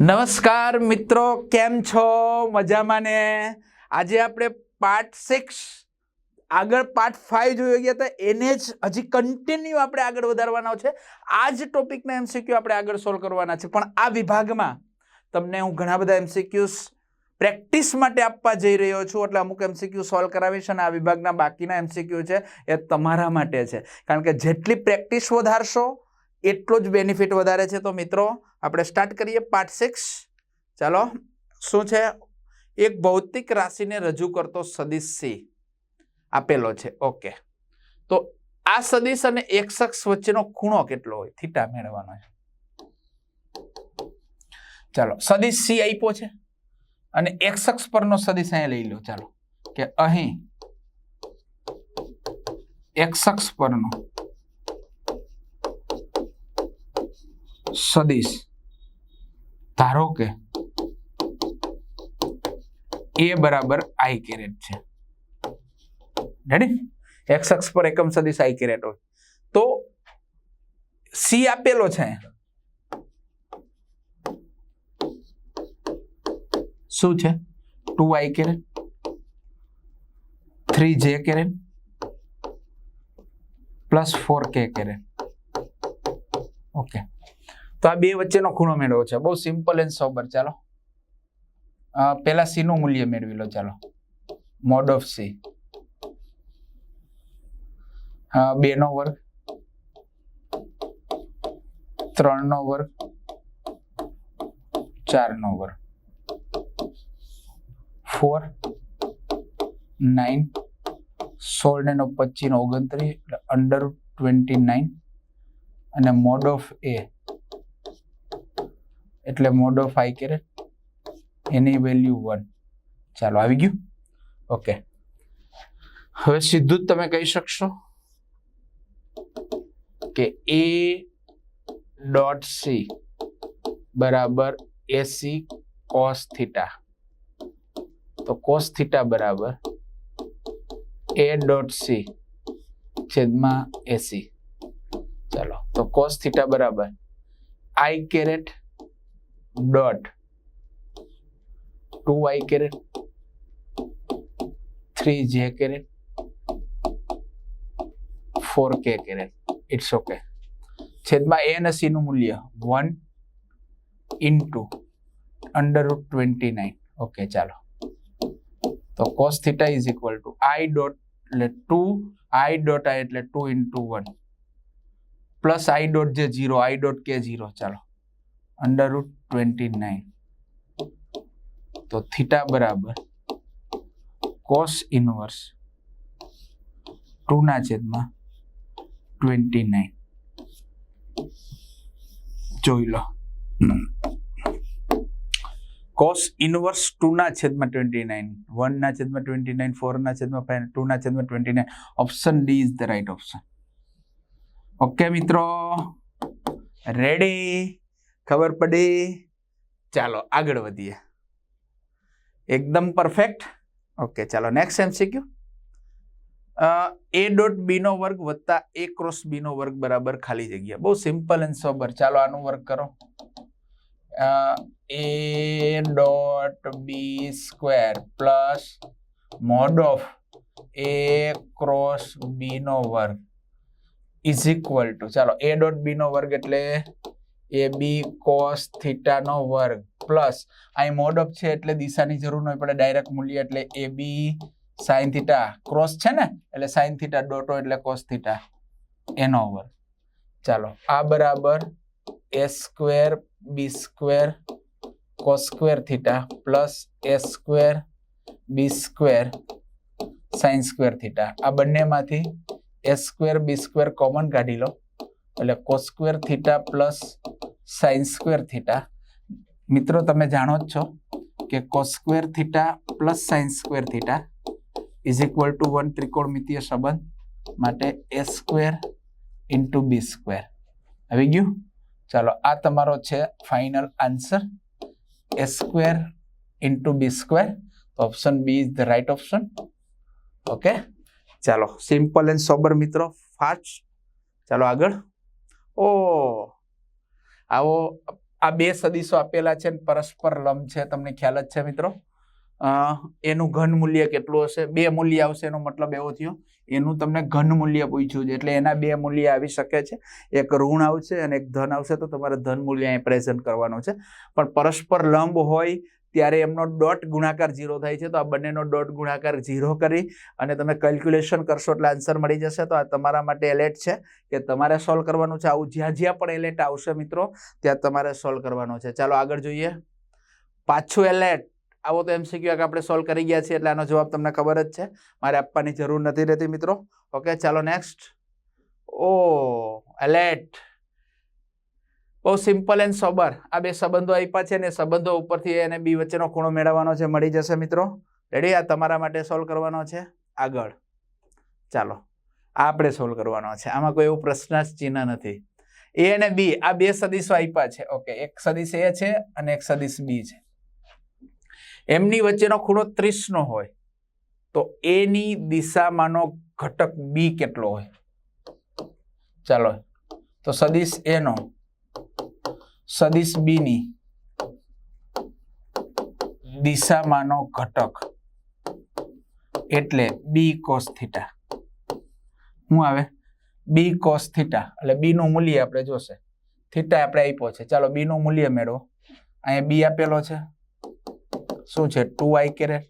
નમસ્કાર મિત્રો, કેમ છો? મજામાં ને? આજે આપણે પાર્ટ સિક્સ આગળ પાર્ટ ફાઈવ જોઈ ગયા હતા. એને જ હજી કન્ટિન્યુ આપણે આગળ વધારવાનો છે. આ જ ટોપિકના એમસીક્યુ આપણે આગળ સોલ્વ કરવાના છે. પણ આ વિભાગમાં તમને હું ઘણા બધા એમસીક્યુઝ પ્રેક્ટિસ માટે આપવા જઈ રહ્યો છું. એટલે અમુક એમસીક્યુ સોલ્વ કરાવીશ અને આ વિભાગના બાકીના એમસીક્યુ છે એ તમારા માટે છે. કારણ કે જેટલી પ્રેક્ટિસ વધારશો એટલો જ બેનિફિટ વધારે છે. તો મિત્રો, આપણે સ્ટાર્ટ કરીએ પાર્ટ સિક્સ ચાલો, શું છે? એક ભૌતિક રાશિને રજૂ કરતો સદિશ સી આપેલો છે. ઓકે તો આ સદિશ અને એક શખ્સ વચ્ચેનો ખૂણો કેટલો હોય? થીટા મેળવવાનો છે. ચાલો, સદિશ સી આપ્યો છે અને એક શખ્સ પરનો સદિશ અહીંયા લઈ લો. ચાલો, કે અહીં એક શખ્સ પરનો સદિશ. ધારો કે એ બરાબર આઈ કેરેટ છે. રેડી એક્સ અક્ષ પર એકમ સદિશ આઈ કેરેટ હોય. તો સી આપેલો છે. શું છે? Two I caret. Three J caret. Plus four K caret. Okay. તો આ બે વચ્ચેનો ખૂણો મેળવો છે. બહુ સિમ્પલ એન્ડ સોબર ચાલો. અ, પહેલા સી નું મૂલ્ય મેળવી લો. ચાલો. મોડ ઓફ સી બે નો વર્ગ. ત્રણ નો વર્ગ. ચાર નો વર્ગ. ફોર નાઇન સોળ નો પચીસ ઓગણત્રીસ. એટલે અંડર ટ્વેન્ટી નાઇન અને મોડ ઓફ એ એટલે મોડો આઈ કેરેટ એની વેલ્યુ વન ચાલો, આવી ગયું? ઓકે હવે સીધું જ તમે કહી શકશો કે એ ડોટ સી બરાબર એસી કોસ થીટા તો કોસ થીટા બરાબર એ ડોટ સી છેદમાં એસી ચાલો, તો કોસ થીટા બરાબર I caret dot two I caret three J caret four K caret it's okay છેદમાં એ અને સી નું મૂલ્ય one into under root twenty nine okay ચાલો તો cos theta is equal to I dot એટલે two I dot I એટલે two into one plus I dot J zero I dot K zero ચાલો under root twenty nine તો theta બરાબર cos inverse two ના છેદમાં twenty nine જોઈ લો. Cos inverse two ના છેદમાં ટ્વેન્ટી નાઇન વન ના છેદમાં ટ્વેન્ટી નાઇન ફોર ના છેદમાં ફાઈવ ટુ ના છેદમાં twenty nine option D is the right option okay મિત્રો? રેડી ખબર પડી? ચાલો, આગળ વધીએ. એકદમ પરફેક્ટ ઓકે ચાલો next MCQ A dot B નો વર્ગ વત્તા એ ક્રોસ બી નો વર્ગ બરાબર ખાલી જગ્યા. બહુ સિમ્પલ એન્ડ સોબર ચાલો, આનું વર્ક કરો. A dot B square plus mod of A cross B નો વર્ગ ઇઝ ઇક્વલ ટુ ચાલો એ ડોટ બી નો વર્ગ એટલે એ બી કોસ થીટા નો વર્ગ. પ્લસ અહીં મોડઅપ છે એટલે દિશાની જરૂર નહીં પડે ડાયરેક્ટ મૂલ્ય એટલે A B sine theta cross છે ને, એટલે સાઇન થીટા ડોટો એટલે કોસ થીટા એનો વર્ગ. ચાલો, આ બરાબર A square B square cos square theta plus A square B square sine square theta. આ બંનેમાંથી A square B square common કાઢી લો. એટલે cos square theta plus sine square theta મિત્રો, તમે જાણો જ છો કે cos square theta plus sine square theta is equal to one ત્રિકોણમિતીય સંબંધ માટે A square into B square આવી ગયું? ચાલો, આ તમારો છે final answer A square into B square તો option B is the right option okay ચાલો સિમ્પલ એન્ડ સોબર મિત્રો ફાસ્ટ ચાલો આગળ. ઓ આવો, આ બે સદીશો આપેલા છે ને પરસ્પર લંબ છે તમને ખ્યાલ જ છે મિત્રો? એનું ઘન મૂલ્ય કેટલું હશે? બે મૂલ્ય આવશે, એનો મતલબ એવો થયો. એનું તમને ઘન મૂલ્ય પૂછ્યું છે, એટલે એના બે મૂલ્ય આવી શકે છે. એક ઋણ આવશે અને એક ધન આવશે, તો તમારે ધન મૂલ્ય અહીં પ્રેઝન્ટ કરવાનું છે. પણ પરસ્પર લંબ હોય ત્યારે એમનો ડોટ ગુણાકાર ઝીરો થાય છે, તો આ બંનેનો ડોટ ગુણાકાર ઝીરો કરી અને તમે કેલ્ક્યુલેશન કરશો એટલે આન્સર મળી જશે. તો આ તમારા માટે એલેટ છે કે તમારે સોલ્વ કરવાનું છે. આવું જ્યાં જ્યાં પણ એલેટ આવશે મિત્રો, ત્યાં તમારે સોલ્વ કરવાનો છે. ચાલો આગળ જોઈએ. પાછું એલેટ આવો તો એમસીક્યુ કે આપણે સોલ્વ કરી ગયા છીએ એટલે આનો જવાબ તમને ખબર જ છે. મારે આપવાની જરૂર નથી રહેતી મિત્રો. ઓકે ચાલો નેક્સ્ટ ઓ એલેટ બહુ સિમ્પલ એન્ડ સોબર આ બે સંબંધો આપ્યા છે ને સંબંધો ઉપરથી એ અને બી વચ્ચેનો ખૂણો મેળવવાનો છે. મળી જશે મિત્રો. રેડી આ તમારા માટે સોલ્વ કરવાનો છે. આગળ. ચાલો. આ આપણે સોલ્વ કરવાનો છે. આમાં કોઈ એવું પ્રશ્ન જ ચિહ્ન નથી. એ અને બી, આ બે સદીશો આપ્યા છે. ઓકે એક સદીશ એ છે અને એક સદીશ બી છે. એમની વચ્ચેનો ખૂણો ત્રીસનો હોય, તો એની દિશામાંનો ઘટક બી કેટલો હોય? ચાલો. તો સદીશ એનો સદીશ બી ની દિશામાંનો ઘટક. એટલે બી કોસ થીટા શું આવે? બી કોસ થીટા એટલે બી નું મૂલ્ય આપણે જોશે. થીટા આપણે આપ્યો છે. ચાલો બી નું મૂલ્ય મેળવો. અહીંયા બી આપેલો છે. શું છે? Two I caret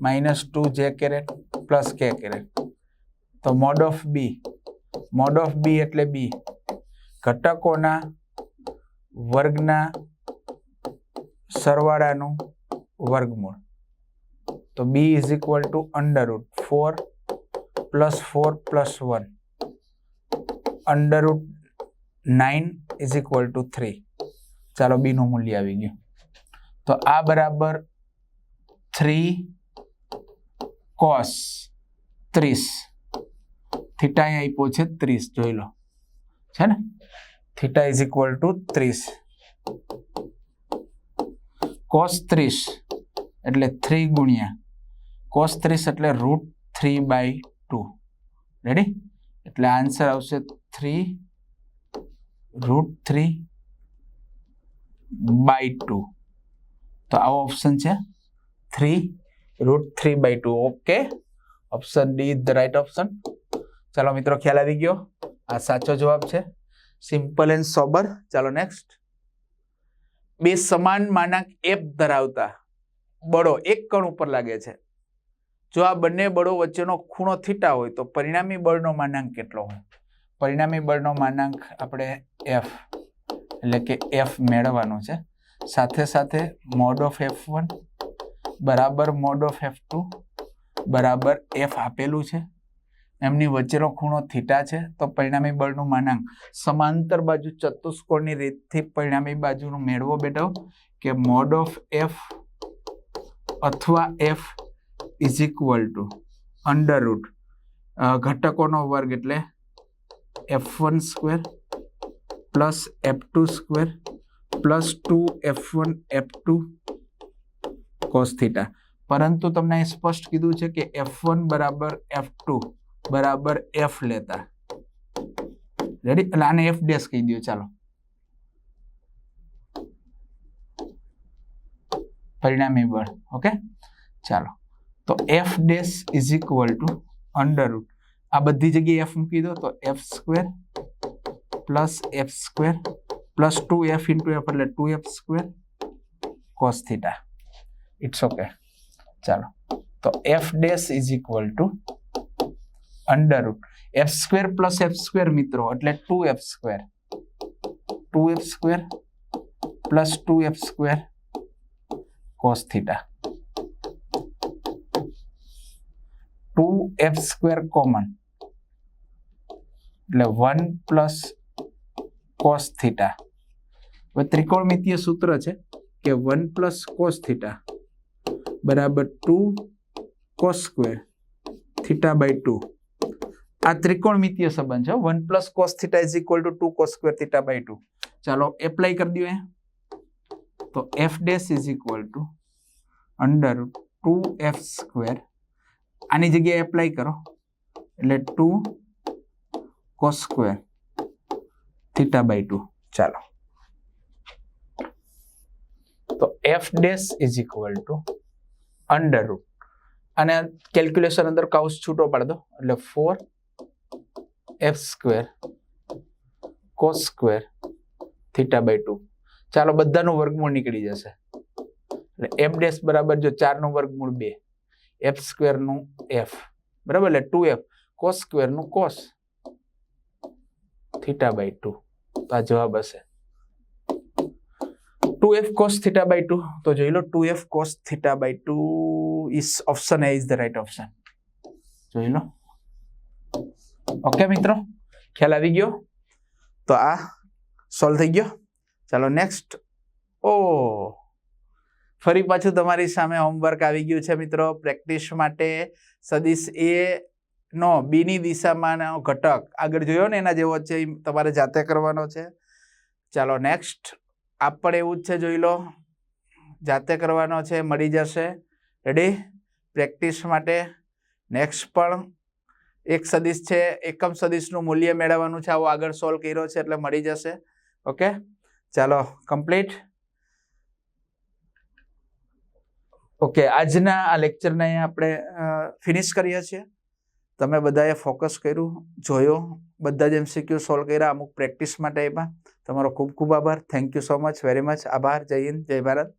minus two J caret plus K caret. તો mod of B mod of B એટલે બી ઘટકોના વર્ગના સરવાળાનું વર્ગમૂળ. તો B is equal to under root four plus four plus one under root nine is equal to three ચાલો બીનું મૂલ્ય આવી ગયું. તો આ બરાબર થ્રી કોસ ત્રીસ. થીટા અહીં આપ્યો છે ત્રીસ, જોઈ લો. છે ને? થીટા ઇઝ ઇક્વલ ટુ ત્રીસ કોસ ત્રીસ એટલે થ્રી ગુણ્યા. કોસ ત્રીસ એટલે root three by two ready એટલે આન્સર આવશે three root three by two તો આવો ઓપ્શન છે. Three root three by two okay option D the right option ચાલો મિત્રો ખ્યાલ આવી ગયો. આ સાચો જવાબ છે. સિમ્પલ એન્ડ સોબર ચાલો નેક્સ્ટ બે સમાન માનાંક એફ ધરાવતા બળો એક કણ ઉપર લાગે છે. જો આ બંને બળો વચ્ચેનો ખૂણો થીટા હોય તો પરિણામી બળનો માનાંક કેટલો હોય? પરિણામી બળનો માનાંક આપણે એફ એટલે કે એફ મેળવવાનો છે. સાથે સાથે મોડ ઓફ એફ વન બરાબર મોડ ઓફ એફ ટુ બરાબર એફ આપેલું છે. એમની વચ્ચેનો ખૂણો થીટા છે, તો પરિણામી બળનું માનાંક સમાંતર બાજુ ચતુષ્કોણની રીતથી પરિણામી બાજુનું મેળવો બેટો કે મોડ ઓફ એફ અથવા F is equal to under root ઘટકોનો વર્ગ એટલે F one square plus F two square plus two F one F two cos theta પરંતુ તમને સ્પષ્ટ કીધું છે કે એફ વન બરાબર એફ ટુ બરાબર એફ લેતા. રેડી એટલે આને એફ ડેશ કહી દો ચાલો. પરિણામી બળ ઓકે ચાલો. તો F dash is equal to under root આ બધી જગ્યાએ એફ મૂકી દો, તો F square plus F square plus two F into F એટલે two F square cos theta it's okay ચાલો. તો F dash is equal to under root F square plus F square મિત્રો એટલે two F square two F square plus two F square cos theta two F square common એટલે one plus cos theta હવે ત્રિકોણમિતીય સૂત્ર છે કે one plus cos theta બરાબર two cos square theta by two આ ત્રિકોણમિતીય સંબંધ છે one plus cos theta is equal to two cos square by two. ચાલો એપ્લાય કરી દઈએ તો F dash is equal to under two F square આની જગ્યાએ એપ્લાય કરો. એટલે two cos square theta by two. ચાલો. F dash is equal to under root અને કેલ્ક્યુલેશન અંદર કાઉસ છૂટો પાડી દો. એટલે four F square cos square theta by two ચાલો બધાનું વર્ગમૂળ નીકળી જશે. એટલે એફ ડેશ બરાબર જો ચારનું વર્ગમૂળ બે. એફ સ્ક્વેરનું એફ બરાબર? એટલે ટુ એફ કોસ સ્ક્વેરનું કોસ થીટા બાય ટુ તો આ જવાબ હશે. Two F cos theta by two તો જોઈ લો two F cos theta by two is option A is the right option જોઈ લો. ઓકે મિત્રો ખ્યાલ આવી ગયો તો આ સોલ્વ થઈ ગયો. ચાલો નેક્સ્ટ ઓ. ફરી પાછું તમારી સામે હોમવર્ક આવી ગયું છે, મિત્રો. પ્રેક્ટિસ માટે સદીશ એ નો બીની દિશામાં દિશામાંનો ઘટક. આગળ જોયો ને એના જેવો છે એ તમારે જાતે કરવાનો છે. ચાલો નેક્સ્ટ આ પણ એવું જ છે, જોઈ લો. જાતે કરવાનો છે, મળી જશે. રેડી પ્રેક્ટિસ માટે. નેક્સ્ટ પણ એક સદીશ છે, એકમ સદીશનું મૂલ્ય મેળવવાનું છે, આવો આગળ સોલ્વ કર્યો છે એટલે મળી જશે. ઓકે ચાલો કમ્પ્લીટ ઓકે આજના આ લેક્ચરને અહીંયા આપણે ફિનિશ કરીએ છીએ. તમે બધાએ ફોકસ કર્યું, જોયો, બધા જ એમસીક્યુ સોલ્વ કર્યા, અમુક પ્રેક્ટિસ માટે એમાં. તમારો ખૂબ ખૂબ આભાર. Thank you so much very much આભાર. જય હિન્દ, જય ભારત.